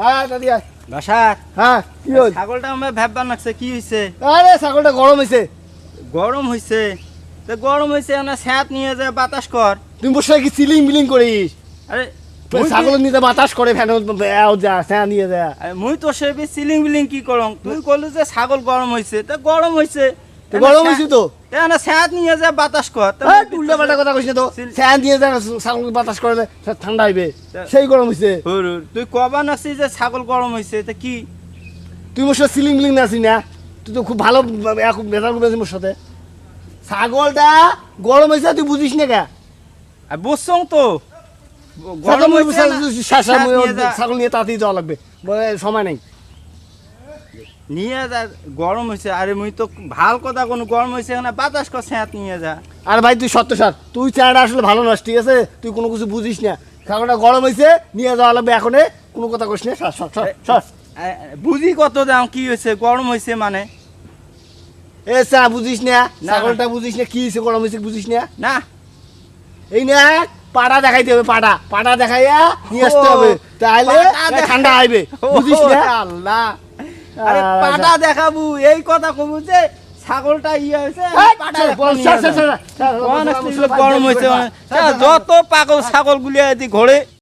হ্যাঁ দাদি আয়। বাসা হ্যাঁ কি হল ছাগলটা আমার ভ্যাববার লাগছে কি হইছে আরে ছাগলটা গরম হয়েছে। গরম হইছে তো গরম হইছে না স্যাঁত নিয়ে বাতাস কর। তুমি বসে কি সিলিং বিলিং করিস। আরে তুই ছাগল নিতে বাতাস করে ফ্যান যা স্যাঁ নিয়ে যা। আরে মুই তো সে সিলিং বিলিং কি করং তুই কইলি যে ছাগল গরম হইছে তো গরম হইছে তো গরম হয়েছে তো। না স্যাঁত নিয়ে যায় বাতাস কর তা মুই উল্টা পাল্টা কথা কইস না তো সিল- স্যাঁ যা ছাগল বাতাস করলে ঠান্ডা হইবে। সেই গরম হয়েছে হুর, হুর, তুই কবা নাসি যে ছাগল গরম হইছে তা কি? তুই মোর সাথে সিলিং বিলিং নাসি না? তুই তো খুব ভালো এখন বেতার করবি মোর সাথে ছাগলটা গরম হয়েছে তুই বুঝিস না কে? বুঝছং তো। গরম হইছে। ছাগল নিয়ে তাড়াতাড়ি যাওয়া লাগবে। বলে সময় নেই। নিয়ে যা গরম হয়েছে আরে মুই তো ভালো কথা কোনো গরম হয়েছে এখানে বাতাস কর স্যাঁত নিয়ে যা। আর ভাই তুই সত্য সার। তুই আসলে ভালো নস ঠিক আছে? তুই কোনো কিছু বুঝিস না। গরম হয়েছে নিয়ে যাওয়া লাগবে এখন। কোনো কথা কইস না সর সর সর সর। এ, বুঝি কত দাম কি হয়েছে গরম হয়েছে মানে? এ চা বুঝিস না না। ছাগলটা বুঝিস না কি হয়েছে গরম হয়েছে বুঝিস না? না। এই না পাড়া দেখাইতে হবে পাড়া পাড়া দেখাইয়া নিয়ে আসতে হবে। তাহলে ঠান্ডা আইবে বুঝিস না? আল্লাহ। আরে আচ্ছা। পাটা দেখাবু এই কথা কবু যে ছাগলটা ইয়ে হয়েছে গরম হয়েছে যত পাগল ছাগল গুলিয়ে ঘোরে